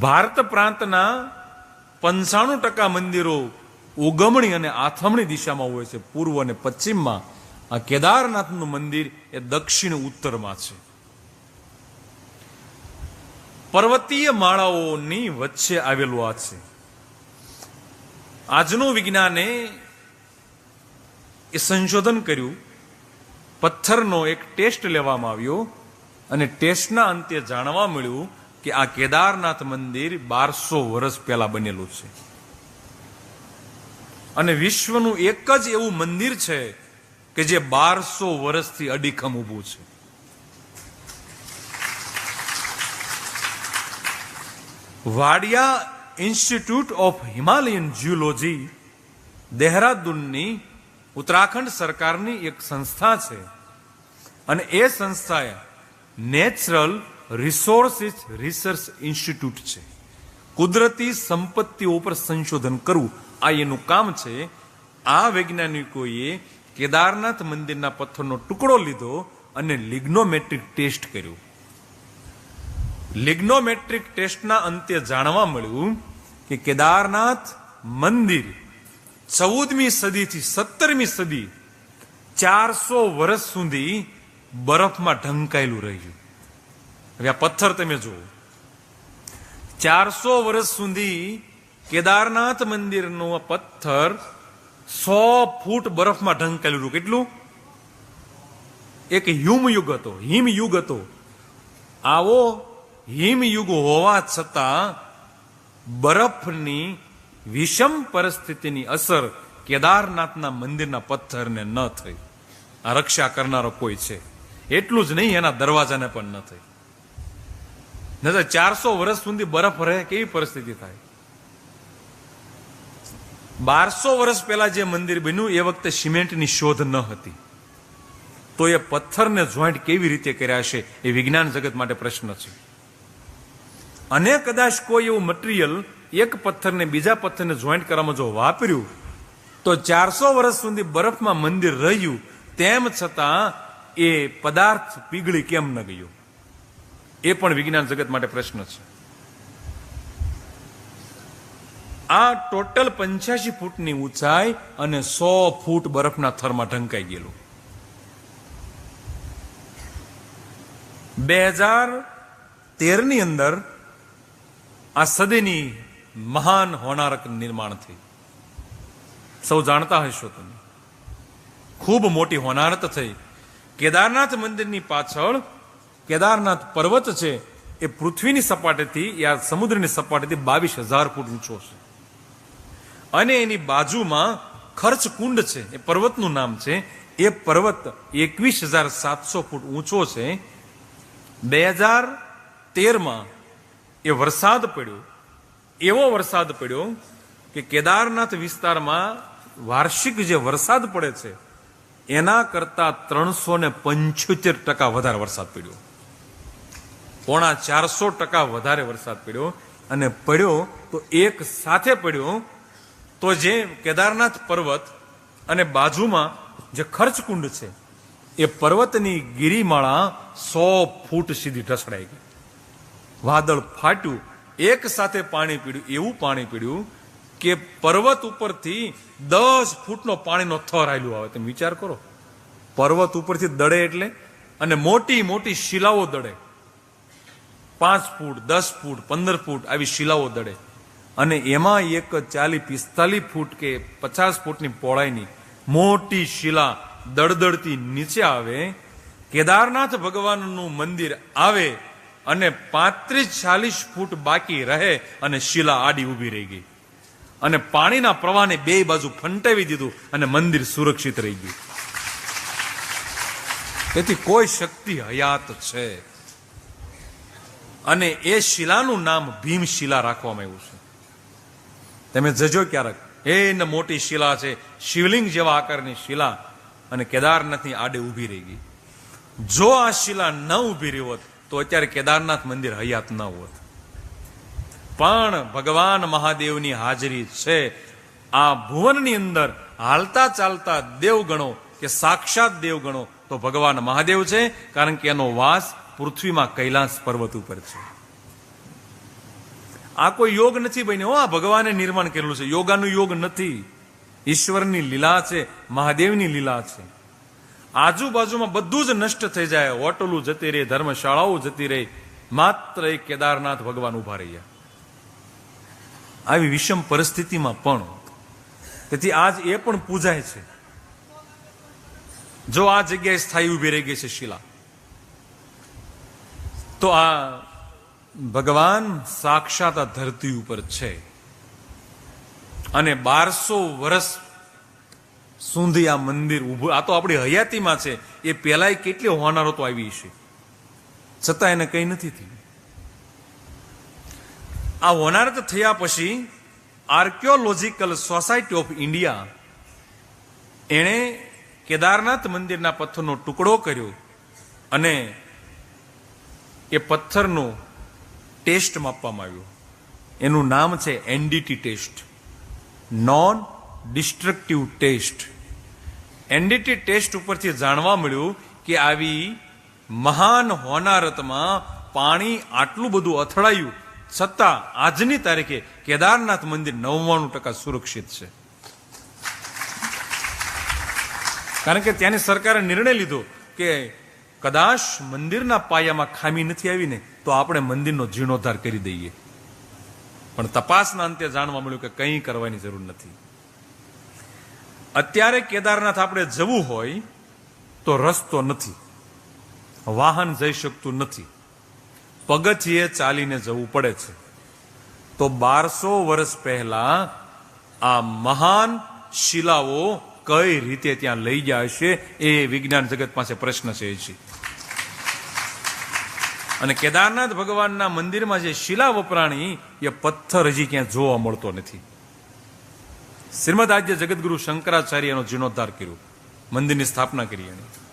ભારત પ્રાંતના પંચાણું ટકા મંદિરો ઉગમણી અને આથમણી દિશામાં હોય છે. પૂર્વ અને પશ્ચિમમાં આ કેદારનાથનું મંદિર એ દક્ષિણ ઉત્તરમાં છે. પર્વતીય માળાઓની વચ્ચે આવેલું આ છે. આજનું વિજ્ઞાને એ સંશોધન કર્યું. પથ્થરનો એક ટેસ્ટ લેવામાં આવ્યો અને ટેસ્ટના અંતે જાણવા મળ્યું કે આ કેદારનાથ મંદિર બારસો વર્ષ પહેલા બનેલું છે. અને વિશ્વનું એક જ એવું મંદિર છે કે જે બારસો વર્ષથી અડીખમ ઊભું છે. Wadia institute of Himalayan geology દહેરાદૂનની Uttarakhand સરકારની એક સંસ્થા છે. અને એ સંસ્થાએ નેચરલ રિસોર્સિસ રિસર્ચ ઇન્સ્ટિટ્યૂટ છે. કુદરતી સંપત્તિઓ પર સંશોધન કરવું આ એનું કામ છે. આ વૈજ્ઞાનિકોએ કેદારનાથ મંદિરના પથ્થરનો ટુકડો લીધો અને લિગ્નોમેટ્રિક ટેસ્ટ કર્યું. લિગ્નોમેટ્રિક ટેસ્ટના અંતે જાણવા મળ્યું કે કેદારનાથ મંદિર ચૌદમી સદીથી સત્તરમી સદી ચારસો વર્ષ સુધી બરફમાં ઢંકાયેલું રહ્યું. હવે આ પથ્થર તમે જુઓ. ચારસો વર્ષ સુધી કેદારનાથ મંદિરનો આ પથ્થર સો ફૂટ બરફમાં ઢંકાયેલું હતું કેટલું? એક હિમયુગ હતો હિમયુગ હતો. આવો હિમયુગ હોવા છતાં બરફની વિષમ પરિસ્થિતિની અસર કેદારનાથના મંદિરના પથ્થરને ન થઈ. આ રક્ષા કરનારો કોઈ છે. એટલું જ નહીં, એના દરવાજાને પણ ન થઈ. નજર ચારસો વર્ષ સુધી બરફ રહે, કેવી પરિસ્થિતિ થાય? બારસો વર્ષ પહેલા જે મંદિર બન્યું, એ વખતે સિમેન્ટની શોધ ન હતી. તો એ પથ્થરને જોઈન્ટ કેવી રીતે કર્યા છે, એ વિજ્ઞાન જગત માટે પ્રશ્ન છે. અને કદાચ કોઈ એવું મટીરિયલ એક પથ્થરને બીજા પથ્થરને જોઈન્ટ કરવામાં જો વાપર્યું, તો ચારસો વર્ષ સુધી બરફમાં મંદિર રહ્યું, તેમ છતાં એ પદાર્થ પીગળી કેમ ન ગયો? એ પણ વિજ્ઞાન જગત માટે પ્રશ્ન છે. આ ટોટલ પંચ્યાસી ફૂટની ઊંચાઈ અને સો ફૂટ બરફના થરમાં ઢંકાઈ ગયેલું. બે હજાર તેરની અંદર આ સદીની મહાન હોનારક નિર્માણ થઈ. સૌ જાણતા હશો તમે. ખૂબ મોટી હોનારત થઈ. કેદારનાથ મંદિરની પાછળ કેદારનાથ પર્વત છે, એ પૃથ્વીની સપાટીથી યા સમુદ્રની સપાટીથી બાવીસ હજાર ફૂટ ઊંચો છે. અને એની બાજુમાં ખર્ચ કુંડ છે, એ પર્વતનું નામ છે. એ પર્વત એકવીસ હજાર સાતસો ફૂટ ઊંચો છે. બે હજાર તેરમાં એ વરસાદ પડ્યો. એવો વરસાદ પડ્યો કે કેદારનાથ વિસ્તારમાં વાર્ષિક જે વરસાદ પડે છે, એના કરતા ત્રણસો ને પંચોતેર ટકા વધારે વરસાદ પડ્યો. પોણા ચારસો ટકા વધારે વરસાદ પડ્યો અને પડ્યો તો એક સાથે પડ્યો તો જે કેદારનાથ પર્વત અને બાજુમાં જે ખર્ચકુંડ છે, એ પર્વતની ગિરિમાળા સો ફૂટ સીધી ઢસડાઈ ગઈ. વાદળ ફાટ્યું, એક સાથે પાણી પીડ્યું, એવું પાણી પીડ્યું કે પર્વત ઉપરથી દસ ફૂટનો પાણીનો થર આવેલું આવે. તમે વિચાર કરો. પર્વત ઉપરથી દડે એટલે અને મોટી મોટી શિલાઓ દડે. પાંચ ફૂટ, દસ ફૂટ, પંદર ફૂટ આવી શિલાઓ દડે. અને એમાં એક ચાલી પિસ્તાલીસ ફૂટ કે પચાસ ફૂટની પહોળાઈની મોટી શિલા દળદળતી નીચે આવે, કેદારનાથ ભગવાનનું મંદિર આવે અને પાંત્રીસ ચાલીસ ફૂટ બાકી રહે અને શિલા આડી ઊભી રહી ગઈ. અને પાણીના પ્રવાહને બે બાજુ ફંટાવી દીધું અને મંદિર સુરક્ષિત રહી ગયું. તેથી કોઈ શક્તિ હયાત છે. અને એ શિલાનું નામ ભીમશિલા રાખવામાં આવ્યું છે. તમે જજો ક્યારેક. એ ન મોટી શિલા છે, શિવલિંગ જેવા આકારની શિલા અને કેદારનાથની આડે ઊભી રહી ગઈ. જો આ શિલા ન ઊભી રહી હોત, તો અત્યારે કેદારનાથ મંદિર હયાત ન હોત. પણ ભગવાન મહાદેવની હાજરી છે. આ ભુવનની અંદર હાલતા ચાલતા દેવગણો કે સાક્ષાત દેવગણો તો ભગવાન મહાદેવ છે, કારણ કે એનો વાસ પૃથ્વીમાં કૈલાસ પર્વત ઉપર છે. આ કોઈ યોગ નથી બન્યો. આ ભગવાને નિર્માણ કરેલું છે. યોગાનું યોગ નથી. ઈશ્વરની લીલા છે, મહાદેવની લીલા છે. આજુબાજુમાં બધું જ નષ્ટ થઈ જાય. હોટલું જતી રહી, ધર્મશાળાઓ જતી રહી. માત્ર એ કેદારનાથ ભગવાન ઊભા રહ્યા. આવી વિષમ પરિસ્થિતિમાં પણ. તેથી આજ એ પણ પૂજાય છે. જો આ જગ્યાએ સ્થાયી ઊભી રહી ગઈ છે શિલા. તો આ ભગવાન સાક્ષાત આ ધરતી ઉપર છે. અને બારસો વર્ષ સુધી આ મંદિર ઊભું આ તો આપણી હયાતીમાં છે. એ પહેલાંય કેટલી હોનારો તો આવી છે છતાં એને કંઈ નથી થયું. આ હોનારત થયા પછી આર્કિયોલોજીકલ સોસાયટી ઓફ ઇન્ડિયા એણે કેદારનાથ મંદિરના પથ્થરનો ટુકડો કર્યો અને એ પથ્થરનો ટેસ્ટ માપવામાં આવ્યો. એનું નામ છે NDT test. Non destructive test NDT test ઉપરથી જાણવા મળ્યું કે આવી મહાન હોનારતમાં પાણી આટલું બધું અથડાયું, છતાં આજની તારીખે કેદારનાથ મંદિર નવ્વાણું ટકા સુરક્ષિત છે. કારણ કે ત્યાંની સરકારે નિર્ણય લીધો કે કદાચ મંદિરના પાયામાં ખામી નથી આવીને તો આપણે મંદિરનો જીર્ણોદ્ધાર કરી દઈએ. પણ તપાસના અંતે જાણવા મળ્યું કે કંઈ કરવાની જરૂર નથી. અત્યારે કેદારનાથ આપણે જવું હોય તો રસ્તો નથી. વાહન જઈ શકતું નથી. પગથિયે ચાલીને જવું પડે છે. તો બારસો વર્ષ પહેલા આ મહાન શિલાઓ કઈ રીતે ત્યાં લઈ ગયા હશે એ વિજ્ઞાન જગત પાસે પ્રશ્ન છે છે અને કેદારનાથ ભગવાનના મંદિરમાં જે શિલા વપરાણી, એ પથ્થર હજી ક્યાં જોવા મળતો નથી. શ્રીમદ આદ્ય જગતગુરુ શંકરાચાર્યનો જીર્ણોદ્ધાર કર્યો. મંદિરની સ્થાપના કરી એણે